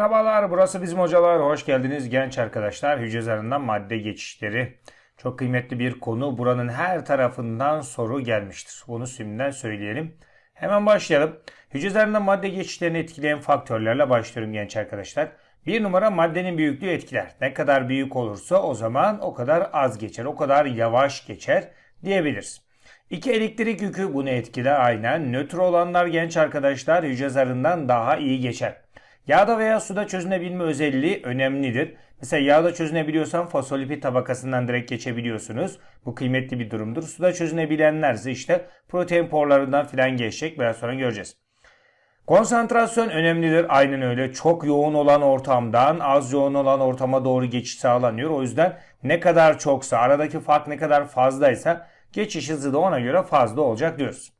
Merhabalar, burası bizim hocalar. Hoş geldiniz genç arkadaşlar. Hücre zarından madde geçişleri. Çok kıymetli bir konu. Buranın her tarafından soru gelmiştir. Bunu şimdiden söyleyelim. Hemen başlayalım. Hücre zarından madde geçişlerini etkileyen faktörlerle başlıyorum genç arkadaşlar. Bir numara maddenin büyüklüğü etkiler. Ne kadar büyük olursa o zaman o kadar az geçer, o kadar yavaş geçer diyebiliriz. İki elektrik yükü bunu etkiler aynen. Nötr olanlar genç arkadaşlar hücre zarından daha iyi geçer. Yağda veya suda çözünebilme özelliği önemlidir. Mesela yağda çözünebiliyorsan fosfolipid tabakasından direkt geçebiliyorsunuz. Bu kıymetli bir durumdur. Suda çözünebilenlerse işte protein porlarından filan geçecek. Biraz sonra göreceğiz. Konsantrasyon önemlidir. Aynen öyle. Çok yoğun olan ortamdan az yoğun olan ortama doğru geçiş sağlanıyor. O yüzden ne kadar çoksa, aradaki fark ne kadar fazlaysa geçiş hızı da ona göre fazla olacak diyoruz.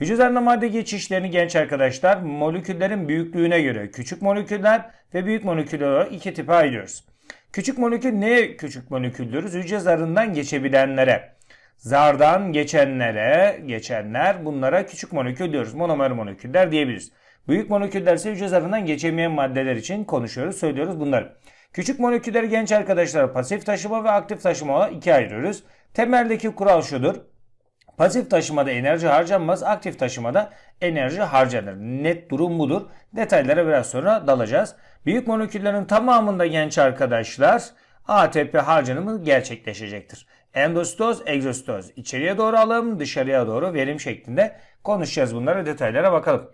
Hücre zarında madde geçişlerini genç arkadaşlar moleküllerin büyüklüğüne göre küçük moleküller ve büyük moleküller iki tipe ayırıyoruz. Küçük molekül neye küçük molekül diyoruz? Hücre zarından geçebilenlere. Zardan geçenlere, geçenler bunlara küçük molekül diyoruz. Monomer moleküller diyebiliriz. Büyük moleküller ise hücre zarından geçemeyen maddeler için konuşuyoruz, söylüyoruz bunları. Küçük molekülleri genç arkadaşlar pasif taşıma ve aktif taşıma olarak ikiye ayırıyoruz. Temeldeki kural şudur. Pasif taşımada enerji harcanmaz, aktif taşımada enerji harcanır. Net durum budur. Detaylara biraz sonra dalacağız. Büyük moleküllerin tamamında genç arkadaşlar ATP harcanımı gerçekleşecektir. Endositoz, egzositoz. İçeriye doğru alım, dışarıya doğru verim şeklinde konuşacağız bunları detaylara bakalım.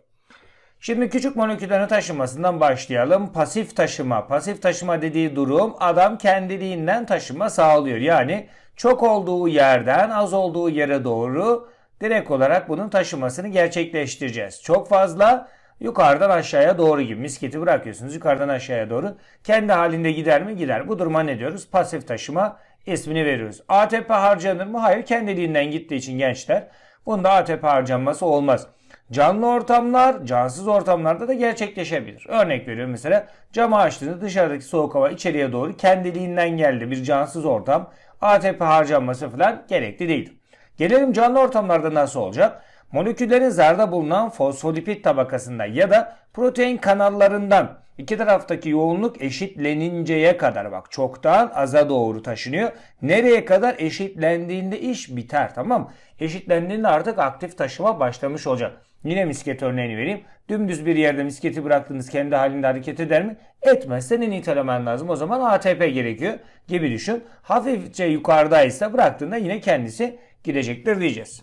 Şimdi küçük moleküllerin taşınmasından başlayalım. Pasif taşıma. Pasif taşıma dediği durum adam kendiliğinden taşıma sağlıyor. Yani çok olduğu yerden az olduğu yere doğru direkt olarak bunun taşımasını gerçekleştireceğiz. Çok fazla yukarıdan aşağıya doğru gibi misketi bırakıyorsunuz yukarıdan aşağıya doğru. Kendi halinde gider mi? Gider. Bu duruma ne diyoruz? Pasif taşıma ismini veriyoruz. ATP harcanır mı? Hayır kendiliğinden gittiği için gençler. Bunda ATP harcanması olmaz. Canlı ortamlar, cansız ortamlarda da gerçekleşebilir. Örnek veriyorum mesela camı açtığınızda dışarıdaki soğuk hava içeriye doğru kendiliğinden geldi. Bir cansız ortam ATP harcanması falan gerekli değil. Gelelim canlı ortamlarda nasıl olacak? Moleküllerin zarda bulunan fosfolipid tabakasında ya da protein kanallarından iki taraftaki yoğunluk eşitleninceye kadar bak çoktan aza doğru taşınıyor. Nereye kadar eşitlendiğinde iş biter tamam mı? Eşitlendiğinde artık aktif taşıma başlamış olacak. Yine misket örneğini vereyim. Dümdüz bir yerde misketi bıraktınız kendi halinde hareket eder mi? Etmez. Senin itelemen lazım. O zaman ATP gerekiyor gibi düşün. Hafifçe yukarıdaysa bıraktığında yine kendisi gidecektir diyeceğiz.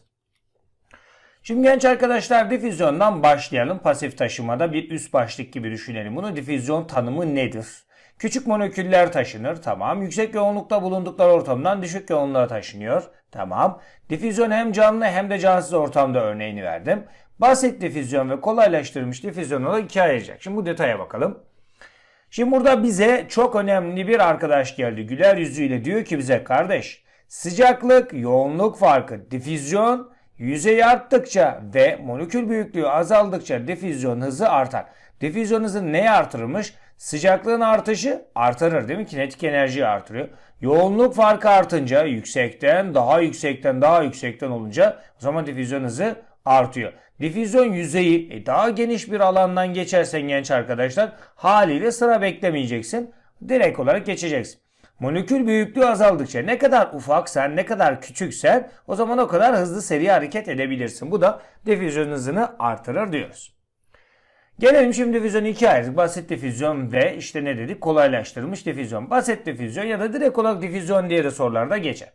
Şimdi genç arkadaşlar difüzyondan başlayalım. Pasif taşımada bir üst başlık gibi düşünelim bunu. Difüzyon tanımı nedir? Küçük moleküller taşınır. Tamam. Yüksek yoğunlukta bulundukları ortamdan düşük yoğunluğa taşınıyor. Tamam. Difüzyon hem canlı hem de cansız ortamda örneğini verdim. Basit difüzyon ve kolaylaştırılmış difüzyon olarak ikiye ayıracak. Şimdi bu detaya bakalım. Şimdi burada bize çok önemli bir arkadaş geldi. Güler yüzüyle diyor ki bize kardeş sıcaklık, yoğunluk farkı, difüzyon yüzey arttıkça ve molekül büyüklüğü azaldıkça difüzyon hızı artar. Difüzyon hızı neye artırılmış? Sıcaklığın artışı artırır değil mi? Kinetik enerjiyi artırıyor. Yoğunluk farkı artınca yüksekten daha yüksekten daha yüksekten olunca o zaman difüzyon hızı artıyor. Difüzyon yüzeyi e, daha geniş bir alandan geçersen genç arkadaşlar haliyle sıra beklemeyeceksin. Direkt olarak geçeceksin. Molekül büyüklüğü azaldıkça ne kadar ufaksen ne kadar küçüksen o zaman o kadar hızlı seri hareket edebilirsin. Bu da difüzyon hızını artırır diyoruz. Gelelim şimdi difüzyonu ikiye ayırdık. Basit difüzyon ve işte ne dedik? Kolaylaştırılmış difüzyon. Basit difüzyon ya da direkt olarak difüzyon diye de sorularda geçer.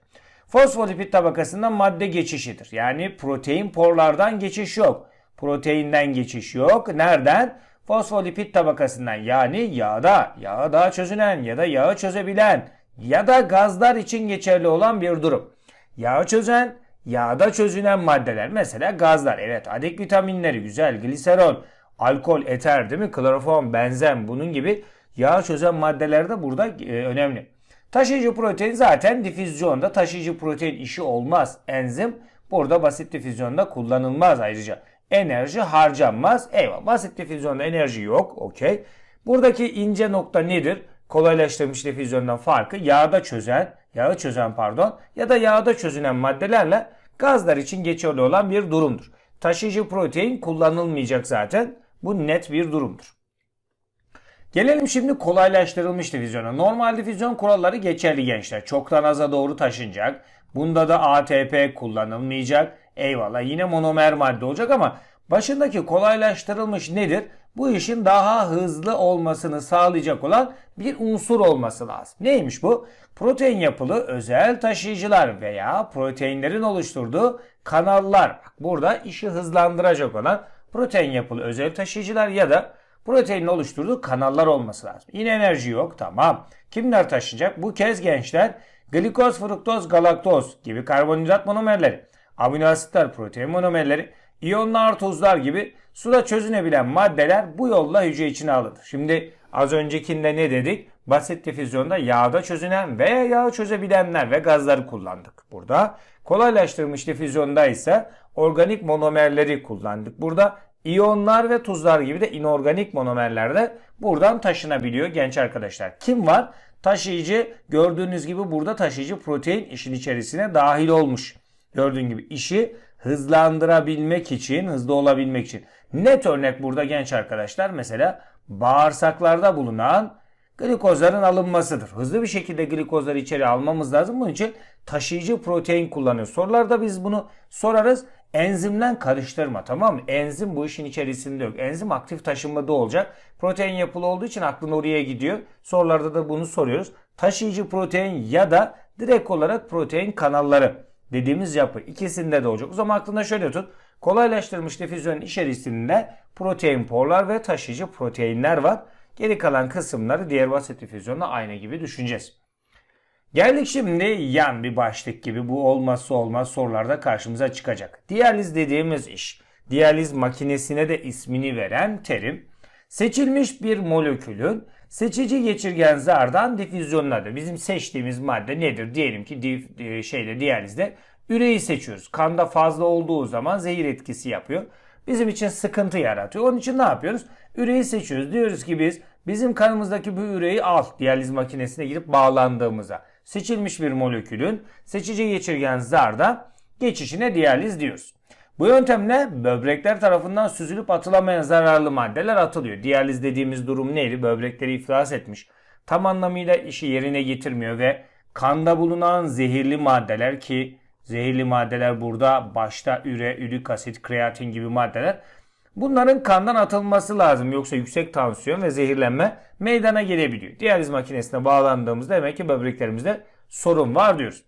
Fosfolipid tabakasından madde geçişidir. Yani protein porlardan geçiş yok. Proteinden geçiş yok. Nereden? Fosfolipid tabakasından yani yağda, yağda çözünen ya da yağı çözebilen ya da gazlar için geçerli olan bir durum. Yağı çözen, yağda çözünen maddeler mesela gazlar. Evet adik vitaminleri güzel, gliserol, alkol, eter değil mi? Kloroform, benzen bunun gibi yağ çözen maddeler de burada e, önemli. Taşıyıcı protein zaten difüzyonda taşıyıcı protein işi olmaz. Enzim burada basit difüzyonda kullanılmaz ayrıca. Enerji harcanmaz. Eyvah basit difüzyonda enerji yok. Okey. Buradaki ince nokta nedir? Kolaylaştırılmış difüzyondan farkı yağda çözen, yağı çözen pardon ya da yağda çözünen maddelerle gazlar için geçerli olan bir durumdur. Taşıyıcı protein kullanılmayacak zaten. Bu net bir durumdur. Gelelim şimdi kolaylaştırılmış difüzyona. Normal difüzyon kuralları geçerli gençler. Çoktan aza doğru taşınacak. Bunda da ATP kullanılmayacak. Eyvallah yine monomer madde olacak ama başındaki kolaylaştırılmış nedir? Bu işin daha hızlı olmasını sağlayacak olan bir unsur olması lazım. Neymiş bu? Protein yapılı özel taşıyıcılar veya proteinlerin oluşturduğu kanallar. Burada işi hızlandıracak olan protein yapılı özel taşıyıcılar ya da proteinin oluşturduğu kanallar olması lazım. Yine enerji yok tamam. Kimler taşıyacak? Bu kez gençler glikoz, fruktoz, galaktoz gibi karbonhidrat monomerleri, amino asitler, protein monomerleri, iyonlar, tuzlar gibi suda çözünebilen maddeler bu yolla hücre içine alınır. Şimdi az öncekinde ne dedik? Basit difüzyonda yağda çözünen veya yağı çözebilenler ve gazları kullandık. Burada kolaylaştırılmış difüzyonda ise organik monomerleri kullandık. Burada İyonlar ve tuzlar gibi de inorganik monomerler de buradan taşınabiliyor genç arkadaşlar. Kim var? Taşıyıcı gördüğünüz gibi burada taşıyıcı protein işin içerisine dahil olmuş. Gördüğün gibi işi hızlandırabilmek için, hızlı olabilmek için. Net örnek burada genç arkadaşlar mesela bağırsaklarda bulunan glikozların alınmasıdır. Hızlı bir şekilde glikozları içeri almamız lazım. Bunun için taşıyıcı protein kullanıyoruz. Sorularda biz bunu sorarız. Enzimden karıştırma tamam mı? Enzim bu işin içerisinde yok. Enzim aktif taşınmada olacak. Protein yapılı olduğu için aklın oraya gidiyor. Sorularda da bunu soruyoruz. Taşıyıcı protein ya da direkt olarak protein kanalları dediğimiz yapı. ikisinde de olacak. O zaman aklında şöyle tut. Kolaylaştırılmış difüzyonun içerisinde protein porlar ve taşıyıcı proteinler var. Geri kalan kısımları diğer basit difüzyonla aynı gibi düşüneceğiz. Geldik şimdi yan bir başlık gibi bu olmazsa olmaz sorularda karşımıza çıkacak. Diyaliz dediğimiz iş. Diyaliz makinesine de ismini veren terim. Seçilmiş bir molekülün seçici geçirgen zardan difüzyonuna Bizim seçtiğimiz madde nedir? Diyelim ki dif, e, şeyde diyalizde üreyi seçiyoruz. Kanda fazla olduğu zaman zehir etkisi yapıyor. Bizim için sıkıntı yaratıyor. Onun için ne yapıyoruz? Üreyi seçiyoruz. Diyoruz ki biz bizim kanımızdaki bu üreyi al diyaliz makinesine girip bağlandığımızda seçilmiş bir molekülün seçici geçirgen zarda geçişine diyaliz diyoruz. Bu yöntemle böbrekler tarafından süzülüp atılamayan zararlı maddeler atılıyor. Diyaliz dediğimiz durum neydi? Böbrekleri iflas etmiş. Tam anlamıyla işi yerine getirmiyor ve kanda bulunan zehirli maddeler ki zehirli maddeler burada başta üre, ürik asit, kreatin gibi maddeler Bunların kandan atılması lazım yoksa yüksek tansiyon ve zehirlenme meydana gelebiliyor. Diyaliz makinesine bağlandığımızda demek ki böbreklerimizde sorun var diyoruz.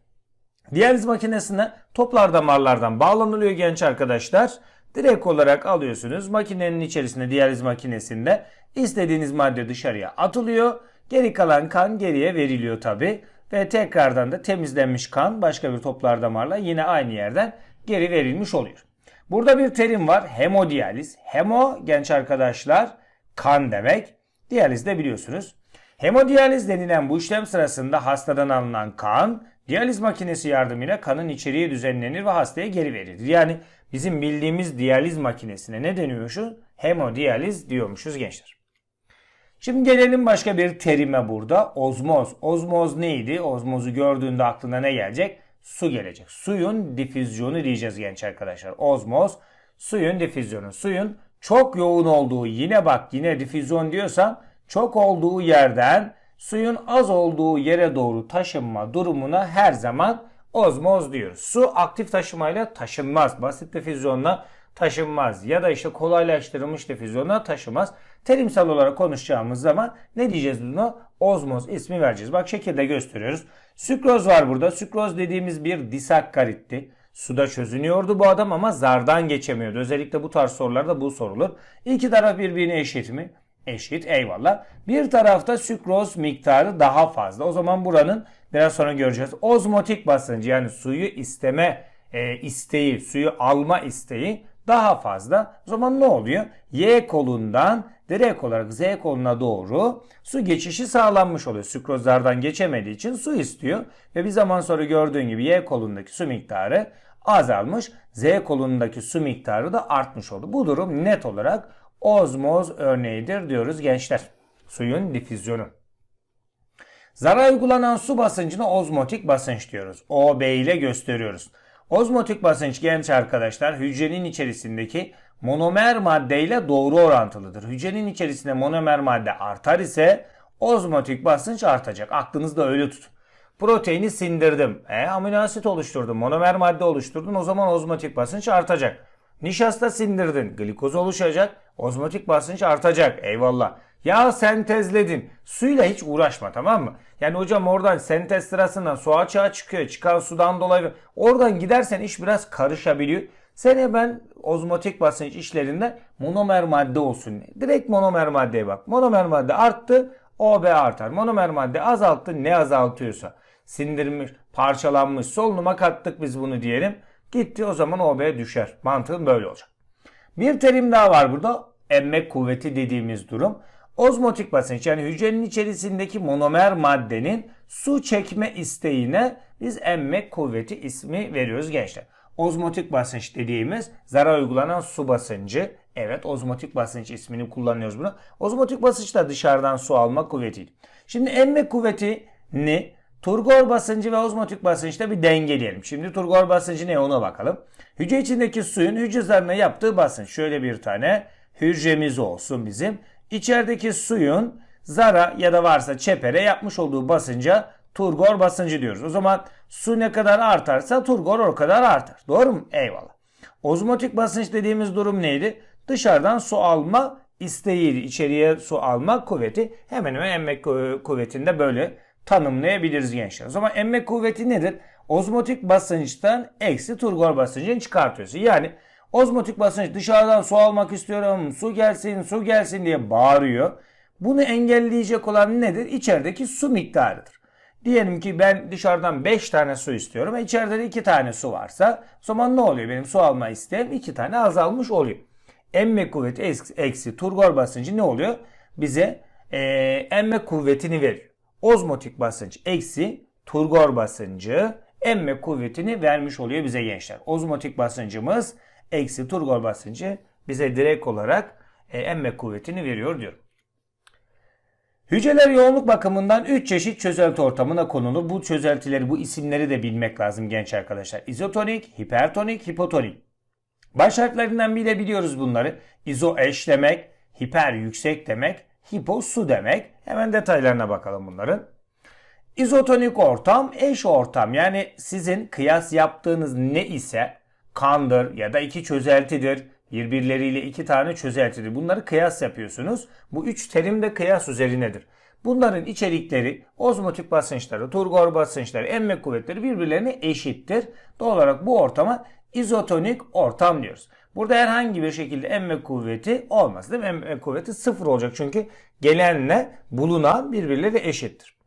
Diyaliz makinesine toplar damarlardan bağlanılıyor genç arkadaşlar. Direkt olarak alıyorsunuz. Makinenin içerisinde diyaliz makinesinde istediğiniz madde dışarıya atılıyor. Geri kalan kan geriye veriliyor tabi. Ve tekrardan da temizlenmiş kan başka bir toplar damarla yine aynı yerden geri verilmiş oluyor. Burada bir terim var. Hemodiyaliz. Hemo genç arkadaşlar kan demek. Diyaliz de biliyorsunuz. Hemodiyaliz denilen bu işlem sırasında hastadan alınan kan diyaliz makinesi yardımıyla kanın içeriği düzenlenir ve hastaya geri verilir. Yani bizim bildiğimiz diyaliz makinesine ne deniyormuşuz? Hemodiyaliz diyormuşuz gençler. Şimdi gelelim başka bir terime burada. Ozmoz. Ozmoz neydi? Ozmozu gördüğünde aklına ne gelecek? Su gelecek. Suyun difüzyonu diyeceğiz genç arkadaşlar. Ozmoz suyun difüzyonu. Suyun çok yoğun olduğu yine bak yine difüzyon diyorsam çok olduğu yerden suyun az olduğu yere doğru taşınma durumuna her zaman ozmoz diyoruz. Su aktif taşımayla taşınmaz. Basit difüzyonla taşınmaz ya da işte kolaylaştırılmış difüzyonla taşımaz. Terimsel olarak konuşacağımız zaman ne diyeceğiz bunu? Ozmoz ismi vereceğiz. Bak şekilde gösteriyoruz. Sükroz var burada. Sükroz dediğimiz bir disakkaritti. Suda çözünüyordu bu adam ama zardan geçemiyordu. Özellikle bu tarz sorularda bu sorulur. İki taraf birbirine eşit mi? Eşit eyvallah. Bir tarafta sükroz miktarı daha fazla. O zaman buranın biraz sonra göreceğiz. Ozmotik basıncı yani suyu isteme e, isteği, suyu alma isteği daha fazla. O zaman ne oluyor? Y kolundan direkt olarak Z koluna doğru su geçişi sağlanmış oluyor. Sükrozlardan geçemediği için su istiyor. Ve bir zaman sonra gördüğün gibi Y kolundaki su miktarı azalmış. Z kolundaki su miktarı da artmış oldu. Bu durum net olarak ozmoz örneğidir diyoruz gençler. Suyun difüzyonu. Zara uygulanan su basıncına ozmotik basınç diyoruz. OB ile gösteriyoruz. Ozmotik basınç genç arkadaşlar hücrenin içerisindeki monomer maddeyle doğru orantılıdır. Hücrenin içerisinde monomer madde artar ise ozmotik basınç artacak. Aklınızda öyle tutun. Proteini sindirdim. E, amino asit oluşturdum. Monomer madde oluşturdun. O zaman ozmotik basınç artacak. Nişasta sindirdin. Glikoz oluşacak. Ozmotik basınç artacak. Eyvallah. Yağ sentezledin. Suyla hiç uğraşma tamam mı? Yani hocam oradan sentez sırasında su açığa çıkıyor. Çıkan sudan dolayı oradan gidersen iş biraz karışabiliyor. Sene ben ozmotik basınç işlerinde monomer madde olsun. Direkt monomer maddeye bak. Monomer madde arttı. OB artar. Monomer madde azalttı. Ne azaltıyorsa. Sindirilmiş, parçalanmış, solunuma kattık biz bunu diyelim. Gitti o zaman OB düşer. Mantığın böyle olacak. Bir terim daha var burada. Emme kuvveti dediğimiz durum. Ozmotik basınç yani hücrenin içerisindeki monomer maddenin su çekme isteğine biz emme kuvveti ismi veriyoruz gençler. Ozmotik basınç dediğimiz zara uygulanan su basıncı. Evet ozmotik basınç ismini kullanıyoruz bunu. Ozmotik basınç da dışarıdan su alma kuvvetiydi. Şimdi emme kuvvetini turgor basıncı ve ozmotik basınçta bir dengeleyelim. Şimdi turgor basıncı ne ona bakalım. Hücre içindeki suyun hücre zarına yaptığı basınç. Şöyle bir tane hücremiz olsun bizim. İçerideki suyun zara ya da varsa çepere yapmış olduğu basınca turgor basıncı diyoruz. O zaman su ne kadar artarsa turgor o kadar artar. Doğru mu? Eyvallah. Ozmotik basınç dediğimiz durum neydi? Dışarıdan su alma isteğiydi. İçeriye su alma kuvveti hemen hemen emme kuvvetinde böyle tanımlayabiliriz gençler. O zaman emme kuvveti nedir? Ozmotik basınçtan eksi turgor basıncını çıkartıyorsun. Yani ozmotik basınç dışarıdan su almak istiyorum, su gelsin, su gelsin diye bağırıyor. Bunu engelleyecek olan nedir? İçerideki su miktarıdır. Diyelim ki ben dışarıdan 5 tane su istiyorum. E içeride de 2 tane su varsa o zaman ne oluyor? Benim su alma isteğim 2 tane azalmış oluyor. Emme kuvveti eksi, turgor basıncı ne oluyor? Bize e, emme kuvvetini verir. Ozmotik basınç eksi turgor basıncı emme kuvvetini vermiş oluyor bize gençler. Ozmotik basıncımız eksi turgor basıncı bize direkt olarak e, emme kuvvetini veriyor diyorum. Hücreler yoğunluk bakımından 3 çeşit çözelti ortamına konulur. Bu çözeltileri, bu isimleri de bilmek lazım genç arkadaşlar. İzotonik, hipertonik, hipotonik. Baş harflerinden bile biliyoruz bunları. İzo eş demek, hiper yüksek demek, hipo su demek. Hemen detaylarına bakalım bunların. İzotonik ortam eş ortam. Yani sizin kıyas yaptığınız ne ise kandır ya da iki çözeltidir. Birbirleriyle iki tane çözeltidir. Bunları kıyas yapıyorsunuz. Bu üç terim de kıyas üzerinedir. Bunların içerikleri ozmotik basınçları, turgor basınçları, emme kuvvetleri birbirlerine eşittir. Doğal olarak bu ortama izotonik ortam diyoruz. Burada herhangi bir şekilde emme kuvveti olmaz değil mi? Emme kuvveti sıfır olacak çünkü gelenle bulunan birbirleri eşittir.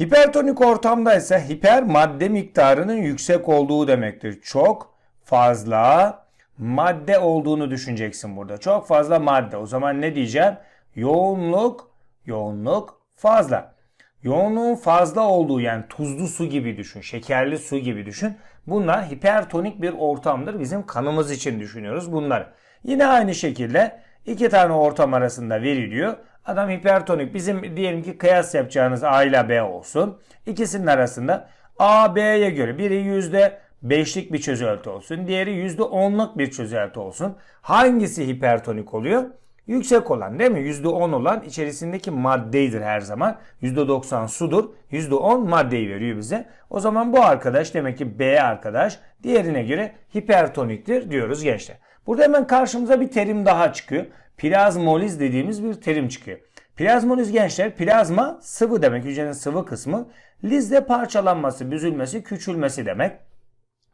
Hipertonik ortamda ise hiper madde miktarının yüksek olduğu demektir. Çok fazla madde olduğunu düşüneceksin burada. Çok fazla madde. O zaman ne diyeceğim? Yoğunluk, yoğunluk fazla. Yoğunluğun fazla olduğu yani tuzlu su gibi düşün, şekerli su gibi düşün. Bunlar hipertonik bir ortamdır. Bizim kanımız için düşünüyoruz bunlar. Yine aynı şekilde iki tane ortam arasında veriliyor. Adam hipertonik. Bizim diyelim ki kıyas yapacağınız A ile B olsun. İkisinin arasında A, B'ye göre biri yüzde beşlik bir çözelti olsun. Diğeri yüzde onluk bir çözelti olsun. Hangisi hipertonik oluyor? Yüksek olan değil mi? Yüzde on olan içerisindeki maddeydir her zaman. Yüzde doksan sudur. Yüzde on maddeyi veriyor bize. O zaman bu arkadaş demek ki B arkadaş diğerine göre hipertoniktir diyoruz gençler. Burada hemen karşımıza bir terim daha çıkıyor. Plazmoliz dediğimiz bir terim çıkıyor. Plazmoliz gençler plazma sıvı demek hücrenin sıvı kısmı. Liz de parçalanması, büzülmesi, küçülmesi demek.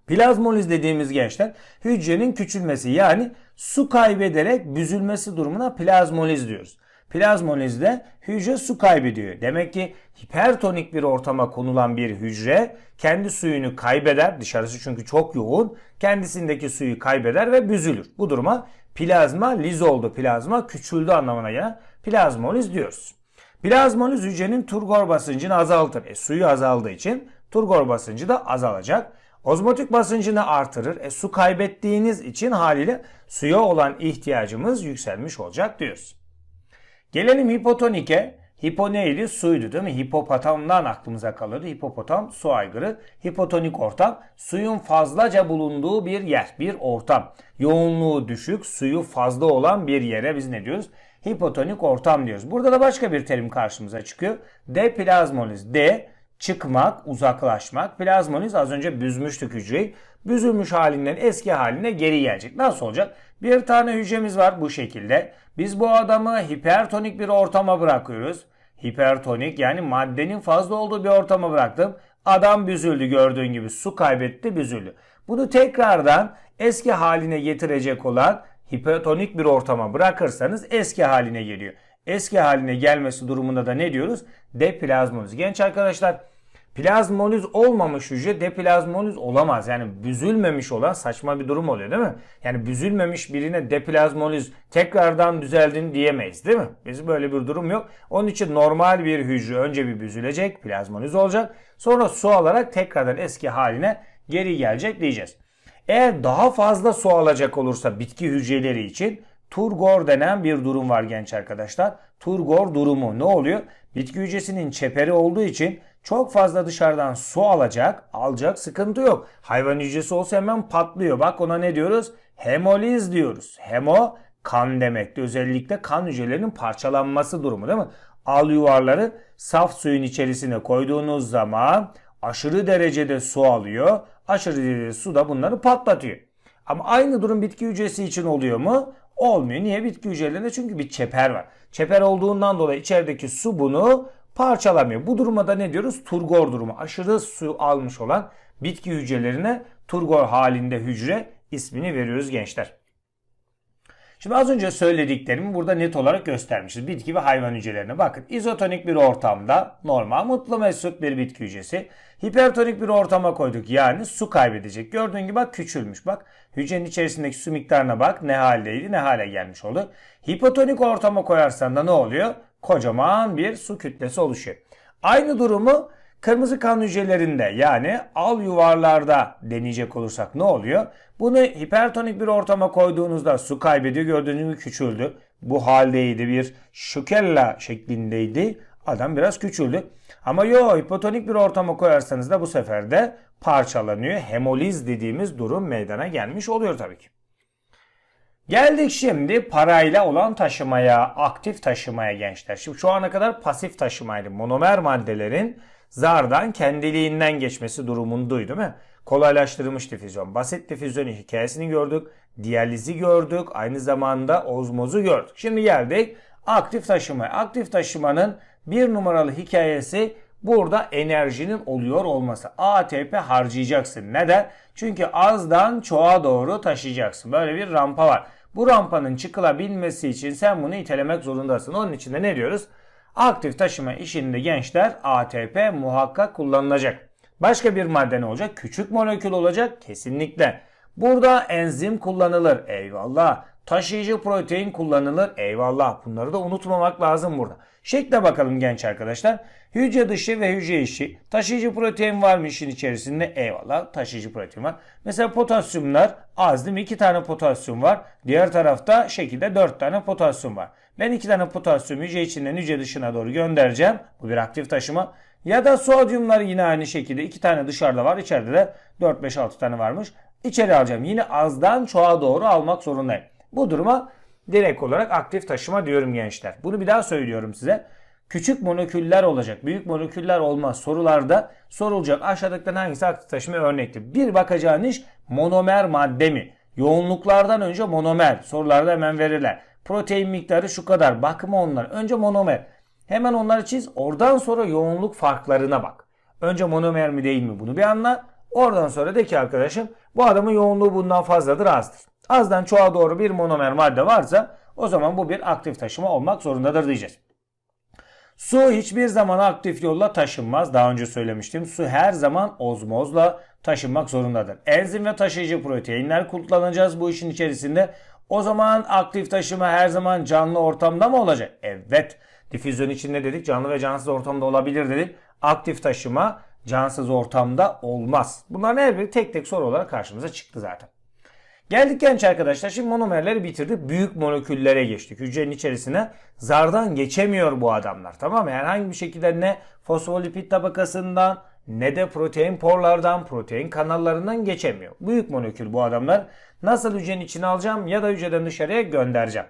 Plazmoliz dediğimiz gençler hücrenin küçülmesi yani su kaybederek büzülmesi durumuna plazmoliz diyoruz. Plazmolizde hücre su kaybediyor. Demek ki hipertonik bir ortama konulan bir hücre kendi suyunu kaybeder. Dışarısı çünkü çok yoğun. Kendisindeki suyu kaybeder ve büzülür. Bu duruma plazma liz oldu. Plazma küçüldü anlamına gelen plazmoliz diyoruz. Plazmoliz hücrenin turgor basıncını azaltır. E, suyu azaldığı için turgor basıncı da azalacak. Ozmotik basıncını artırır. E, su kaybettiğiniz için haliyle suya olan ihtiyacımız yükselmiş olacak diyoruz. Gelelim hipotonike. Hipo neydi? Suydu değil mi? Hipopotamdan aklımıza kalıyordu. Hipopotam su aygırı. Hipotonik ortam suyun fazlaca bulunduğu bir yer, bir ortam. Yoğunluğu düşük, suyu fazla olan bir yere biz ne diyoruz? Hipotonik ortam diyoruz. Burada da başka bir terim karşımıza çıkıyor. Deplazmoliz. D çıkmak, uzaklaşmak. Plazmoliz az önce büzmüştük hücreyi. Büzülmüş halinden eski haline geri gelecek. Nasıl olacak? Bir tane hücremiz var bu şekilde. Biz bu adamı hipertonik bir ortama bırakıyoruz. Hipertonik yani maddenin fazla olduğu bir ortama bıraktım. Adam büzüldü gördüğün gibi su kaybetti büzüldü. Bunu tekrardan eski haline getirecek olan hipertonik bir ortama bırakırsanız eski haline geliyor. Eski haline gelmesi durumunda da ne diyoruz? Deplazmoliz. Genç arkadaşlar plazmoliz olmamış hücre deplazmoliz olamaz. Yani büzülmemiş olan saçma bir durum oluyor değil mi? Yani büzülmemiş birine deplazmoliz tekrardan düzeldin diyemeyiz değil mi? Biz böyle bir durum yok. Onun için normal bir hücre önce bir büzülecek, plazmoliz olacak. Sonra su alarak tekrardan eski haline geri gelecek diyeceğiz. Eğer daha fazla su alacak olursa bitki hücreleri için Turgor denen bir durum var genç arkadaşlar. Turgor durumu ne oluyor? Bitki hücresinin çeperi olduğu için çok fazla dışarıdan su alacak, alacak sıkıntı yok. Hayvan hücresi olsa hemen patlıyor. Bak ona ne diyoruz? Hemoliz diyoruz. Hemo kan demekti. Özellikle kan hücrelerinin parçalanması durumu değil mi? Al yuvarları saf suyun içerisine koyduğunuz zaman aşırı derecede su alıyor. Aşırı derecede su da bunları patlatıyor. Ama aynı durum bitki hücresi için oluyor mu? Olmuyor. Niye? Bitki hücrelerinde çünkü bir çeper var. Çeper olduğundan dolayı içerideki su bunu parçalamıyor. Bu duruma da ne diyoruz? Turgor durumu. Aşırı su almış olan bitki hücrelerine turgor halinde hücre ismini veriyoruz gençler. Şimdi az önce söylediklerimi burada net olarak göstermişiz. Bitki ve hayvan hücrelerine bakın. İzotonik bir ortamda normal mutlu mesut bir bitki hücresi. Hipertonik bir ortama koyduk yani su kaybedecek. Gördüğün gibi bak küçülmüş bak. Hücrenin içerisindeki su miktarına bak ne haldeydi ne hale gelmiş oldu. Hipotonik ortama koyarsan da ne oluyor? Kocaman bir su kütlesi oluşuyor. Aynı durumu Kırmızı kan hücrelerinde yani al yuvarlarda deneyecek olursak ne oluyor? Bunu hipertonik bir ortama koyduğunuzda su kaybediyor. Gördüğünüz gibi küçüldü. Bu haldeydi bir şükella şeklindeydi. Adam biraz küçüldü. Ama yo hipotonik bir ortama koyarsanız da bu sefer de parçalanıyor. Hemoliz dediğimiz durum meydana gelmiş oluyor tabii ki. Geldik şimdi parayla olan taşımaya, aktif taşımaya gençler. Şimdi şu ana kadar pasif taşımaydı. Monomer maddelerin zardan kendiliğinden geçmesi durumundaydı değil mi? Kolaylaştırılmış difüzyon. Basit difüzyon hikayesini gördük. Diyalizi gördük. Aynı zamanda ozmozu gördük. Şimdi geldik aktif taşıma. Aktif taşımanın bir numaralı hikayesi burada enerjinin oluyor olması. ATP harcayacaksın. Neden? Çünkü azdan çoğa doğru taşıyacaksın. Böyle bir rampa var. Bu rampanın çıkılabilmesi için sen bunu itelemek zorundasın. Onun için de ne diyoruz? Aktif taşıma işinde gençler ATP muhakkak kullanılacak. Başka bir madde ne olacak? Küçük molekül olacak kesinlikle. Burada enzim kullanılır. Eyvallah. Taşıyıcı protein kullanılır. Eyvallah. Bunları da unutmamak lazım burada. Şekle bakalım genç arkadaşlar. Hücre dışı ve hücre içi. Taşıyıcı protein var mı işin içerisinde? Eyvallah. Taşıyıcı protein var. Mesela potasyumlar az değil mi? 2 tane potasyum var. Diğer tarafta şekilde 4 tane potasyum var. Ben 2 tane potasyum hücre içinden hücre dışına doğru göndereceğim. Bu bir aktif taşıma. Ya da sodyumlar yine aynı şekilde 2 tane dışarıda var. İçeride de 4-5-6 tane varmış. İçeri alacağım. Yine azdan çoğa doğru almak zorundayım. Bu duruma direkt olarak aktif taşıma diyorum gençler. Bunu bir daha söylüyorum size. Küçük moleküller olacak. Büyük moleküller olmaz. Sorularda sorulacak. Aşağıdakilerin hangisi aktif taşıma örnektir? Bir bakacağın iş monomer madde mi? Yoğunluklardan önce monomer. Sorularda hemen verirler. Protein miktarı şu kadar. Bakma onlar. Önce monomer. Hemen onları çiz. Oradan sonra yoğunluk farklarına bak. Önce monomer mi değil mi bunu bir anla. Oradan sonra de ki arkadaşım bu adamın yoğunluğu bundan fazladır azdır. Azdan çoğa doğru bir monomer madde varsa o zaman bu bir aktif taşıma olmak zorundadır diyeceğiz. Su hiçbir zaman aktif yolla taşınmaz. Daha önce söylemiştim. Su her zaman ozmozla taşınmak zorundadır. Enzim ve taşıyıcı proteinler kullanacağız bu işin içerisinde. O zaman aktif taşıma her zaman canlı ortamda mı olacak? Evet. Difüzyon içinde dedik canlı ve cansız ortamda olabilir dedik. Aktif taşıma cansız ortamda olmaz. Bunların her biri tek tek soru olarak karşımıza çıktı zaten. Geldik genç arkadaşlar. Şimdi monomerleri bitirdik. Büyük moleküllere geçtik. Hücrenin içerisine zardan geçemiyor bu adamlar. Tamam mı? Herhangi bir şekilde ne fosfolipid tabakasından ne de protein porlardan, protein kanallarından geçemiyor. Büyük molekül bu adamlar. Nasıl hücrenin içine alacağım ya da hücreden dışarıya göndereceğim.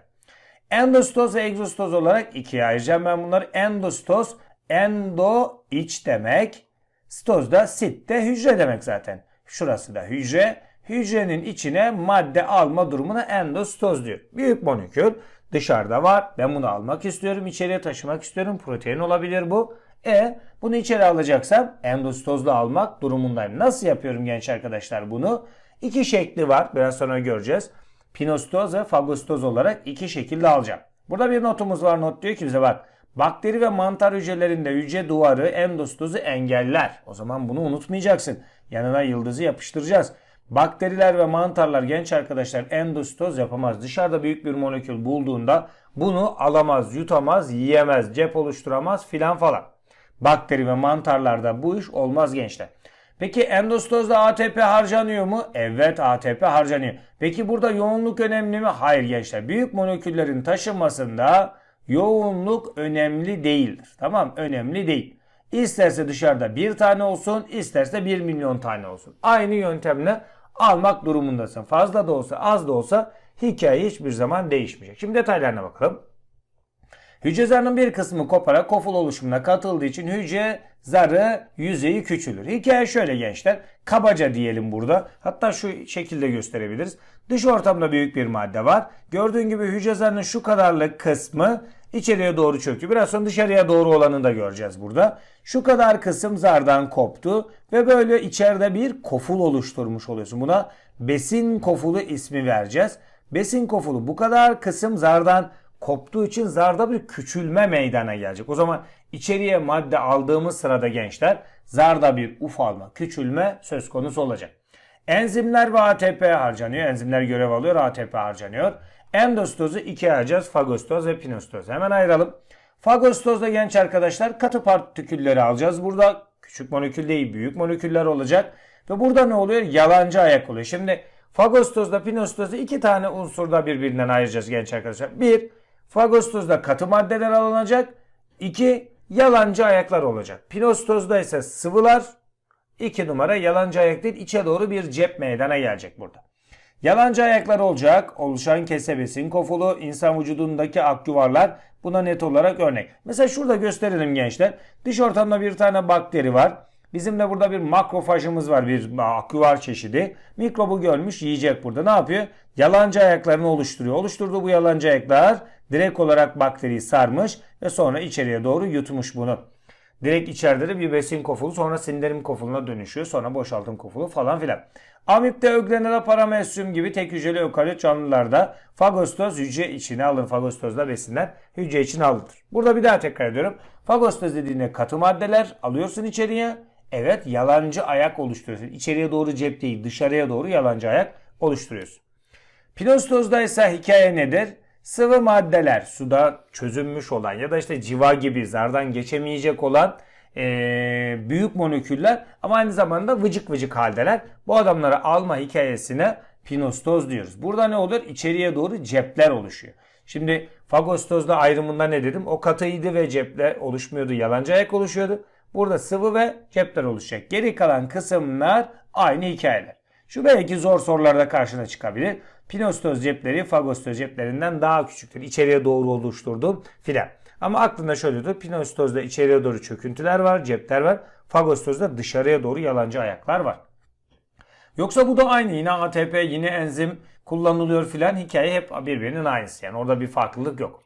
Endostoz ve egzostoz olarak ikiye ayıracağım ben bunları. Endostoz, endo iç demek. Stoz da sit de hücre demek zaten. Şurası da hücre. Hücrenin içine madde alma durumuna endostoz diyor. Büyük molekül dışarıda var. Ben bunu almak istiyorum. içeriye taşımak istiyorum. Protein olabilir bu. E bunu içeri alacaksam endostozla almak durumundayım. Nasıl yapıyorum genç arkadaşlar bunu? İki şekli var. Biraz sonra göreceğiz. Pinostoz ve fagostoz olarak iki şekilde alacağım. Burada bir notumuz var. Not diyor ki bize bak. Bakteri ve mantar hücrelerinde hücre duvarı endostozu engeller. O zaman bunu unutmayacaksın. Yanına yıldızı yapıştıracağız. Bakteriler ve mantarlar genç arkadaşlar endostoz yapamaz. Dışarıda büyük bir molekül bulduğunda bunu alamaz, yutamaz, yiyemez, cep oluşturamaz filan falan. Bakteri ve mantarlarda bu iş olmaz gençler. Peki endostozda ATP harcanıyor mu? Evet ATP harcanıyor. Peki burada yoğunluk önemli mi? Hayır gençler. Büyük moleküllerin taşınmasında yoğunluk önemli değildir. Tamam önemli değil. İsterse dışarıda bir tane olsun, isterse bir milyon tane olsun. Aynı yöntemle almak durumundasın. Fazla da olsa az da olsa hikaye hiçbir zaman değişmeyecek. Şimdi detaylarına bakalım. Hücre zarının bir kısmı koparak koful oluşumuna katıldığı için hücre zarı yüzeyi küçülür. Hikaye şöyle gençler. Kabaca diyelim burada. Hatta şu şekilde gösterebiliriz. Dış ortamda büyük bir madde var. Gördüğün gibi hücre zarının şu kadarlık kısmı içeriye doğru çöktü. Biraz sonra dışarıya doğru olanı da göreceğiz burada. Şu kadar kısım zardan koptu ve böyle içeride bir koful oluşturmuş oluyorsun. Buna besin kofulu ismi vereceğiz. Besin kofulu bu kadar kısım zardan koptuğu için zarda bir küçülme meydana gelecek. O zaman içeriye madde aldığımız sırada gençler zarda bir ufalma, küçülme söz konusu olacak. Enzimler ve ATP harcanıyor. Enzimler görev alıyor, ATP harcanıyor. Endostozu ikiye ayıracağız. Fagostoz ve pinostoz. Hemen ayıralım. Fagostozda genç arkadaşlar katı partikülleri alacağız. Burada küçük molekül değil büyük moleküller olacak. Ve burada ne oluyor? Yalancı ayak oluyor. Şimdi fagostozda pinostozda iki tane unsurda birbirinden ayıracağız genç arkadaşlar. Bir, fagostozda katı maddeler alınacak. İki, yalancı ayaklar olacak. Pinostozda ise sıvılar. İki numara yalancı ayak değil içe doğru bir cep meydana gelecek burada. Yalancı ayaklar olacak. Oluşan kese besin kofulu, insan vücudundaki aküvarlar buna net olarak örnek. Mesela şurada gösterelim gençler. Dış ortamda bir tane bakteri var. Bizim de burada bir makrofajımız var bir aküvar çeşidi. Mikrobu görmüş yiyecek burada. Ne yapıyor? Yalancı ayaklarını oluşturuyor. Oluşturduğu bu yalancı ayaklar direkt olarak bakteriyi sarmış ve sonra içeriye doğru yutmuş bunu. Direkt içeride de bir besin kofulu sonra sindirim kofuluna dönüşüyor. Sonra boşaltım kofulu falan filan. Amipte, öglenera, paramesyum gibi tek hücreli ökaryot canlılarda fagostoz hücre içine alın. Fagostozda besinler hücre içine alınır. Burada bir daha tekrar ediyorum. Fagostoz dediğinde katı maddeler alıyorsun içeriye. Evet yalancı ayak oluşturuyorsun. İçeriye doğru cep değil dışarıya doğru yalancı ayak oluşturuyorsun. Pinostozda ise hikaye nedir? Sıvı maddeler suda çözünmüş olan ya da işte civa gibi zardan geçemeyecek olan e, büyük moleküller ama aynı zamanda vıcık vıcık haldeler. Bu adamları alma hikayesine pinostoz diyoruz. Burada ne olur? İçeriye doğru cepler oluşuyor. Şimdi fagostozda ayrımında ne dedim? O katıydı ve cepler oluşmuyordu. Yalancı ayak oluşuyordu. Burada sıvı ve cepler oluşacak. Geri kalan kısımlar aynı hikayeler. Şu belki zor sorularda karşına çıkabilir. Pinostoz cepleri fagostoz ceplerinden daha küçüktür. İçeriye doğru oluşturduğum filan. Ama aklında şöyle dur. Pinostozda içeriye doğru çöküntüler var, cepler var. Fagostozda dışarıya doğru yalancı ayaklar var. Yoksa bu da aynı. Yine ATP, yine enzim kullanılıyor filan. Hikaye hep birbirinin aynısı. Yani orada bir farklılık yok.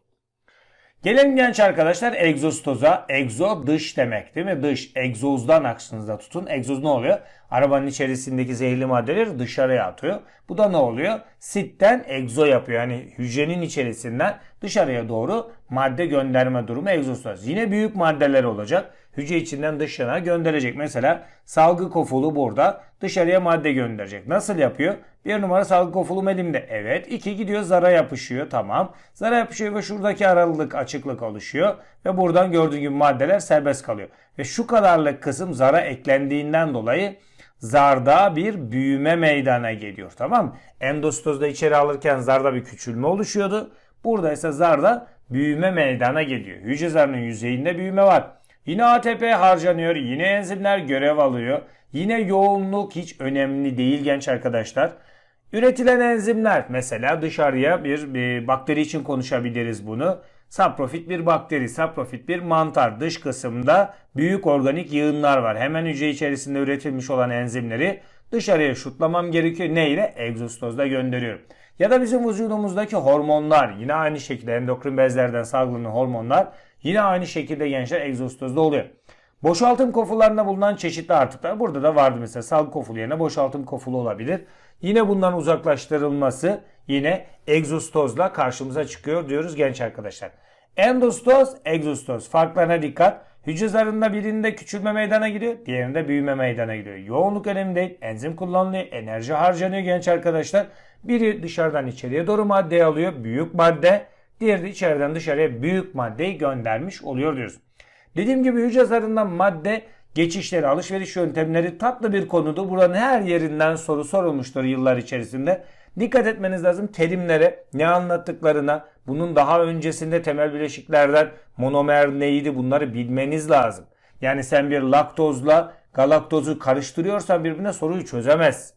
Gelelim genç arkadaşlar egzostoza. Egzo dış demek değil mi? Dış. Egzozdan aklınızda tutun. Egzoz ne oluyor? Arabanın içerisindeki zehirli maddeleri dışarıya atıyor. Bu da ne oluyor? Sitten egzo yapıyor. Yani hücrenin içerisinden dışarıya doğru madde gönderme durumu egzostoz. Yine büyük maddeler olacak. Hücre içinden dışına gönderecek. Mesela salgı kofulu burada dışarıya madde gönderecek. Nasıl yapıyor? Bir numara salgı kofulum elimde. Evet. iki gidiyor zara yapışıyor. Tamam. Zara yapışıyor ve şuradaki aralık açıklık oluşuyor. Ve buradan gördüğün gibi maddeler serbest kalıyor. Ve şu kadarlık kısım zara eklendiğinden dolayı zarda bir büyüme meydana geliyor. Tamam mı? İçeri alırken zarda bir küçülme oluşuyordu. Burada ise zarda büyüme meydana geliyor. Hücre zarının yüzeyinde büyüme var. Yine ATP harcanıyor. Yine enzimler görev alıyor. Yine yoğunluk hiç önemli değil genç arkadaşlar. Üretilen enzimler mesela dışarıya bir, bir bakteri için konuşabiliriz bunu. Saprofit bir bakteri, saprofit bir mantar. Dış kısımda büyük organik yığınlar var. Hemen hücre içerisinde üretilmiş olan enzimleri dışarıya şutlamam gerekiyor. Ne ile? Egzostozda gönderiyorum. Ya da bizim vücudumuzdaki hormonlar yine aynı şekilde endokrin bezlerden salgılanan hormonlar yine aynı şekilde gençler egzostozda oluyor. Boşaltım kofularında bulunan çeşitli artıklar burada da vardı mesela salgı kofulu yerine boşaltım kofulu olabilir. Yine bundan uzaklaştırılması yine egzostozla karşımıza çıkıyor diyoruz genç arkadaşlar. Endostoz, egzostoz farklarına dikkat. Hücre zarında birinde küçülme meydana gidiyor, diğerinde büyüme meydana gidiyor. Yoğunluk önemli değil, enzim kullanılıyor, enerji harcanıyor genç arkadaşlar. Biri dışarıdan içeriye doğru madde alıyor, büyük madde. Diğeri de içeriden dışarıya büyük maddeyi göndermiş oluyor diyoruz. Dediğim gibi hücre zarından madde geçişleri, alışveriş yöntemleri tatlı bir konudu. Buranın her yerinden soru sorulmuştur yıllar içerisinde. Dikkat etmeniz lazım terimlere, ne anlattıklarına, bunun daha öncesinde temel bileşiklerden monomer neydi bunları bilmeniz lazım. Yani sen bir laktozla galaktozu karıştırıyorsan birbirine soruyu çözemez.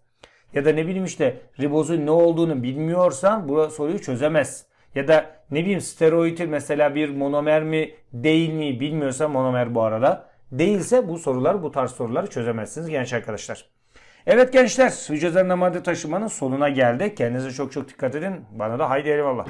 Ya da ne bileyim işte ribozun ne olduğunu bilmiyorsan bu soruyu çözemez. Ya da ne bileyim steroidin mesela bir monomer mi değil mi bilmiyorsa monomer bu arada. Değilse bu sorular bu tarz soruları çözemezsiniz genç arkadaşlar. Evet gençler hücre madde taşımanın sonuna geldik. Kendinize çok çok dikkat edin. Bana da haydi eyvallah.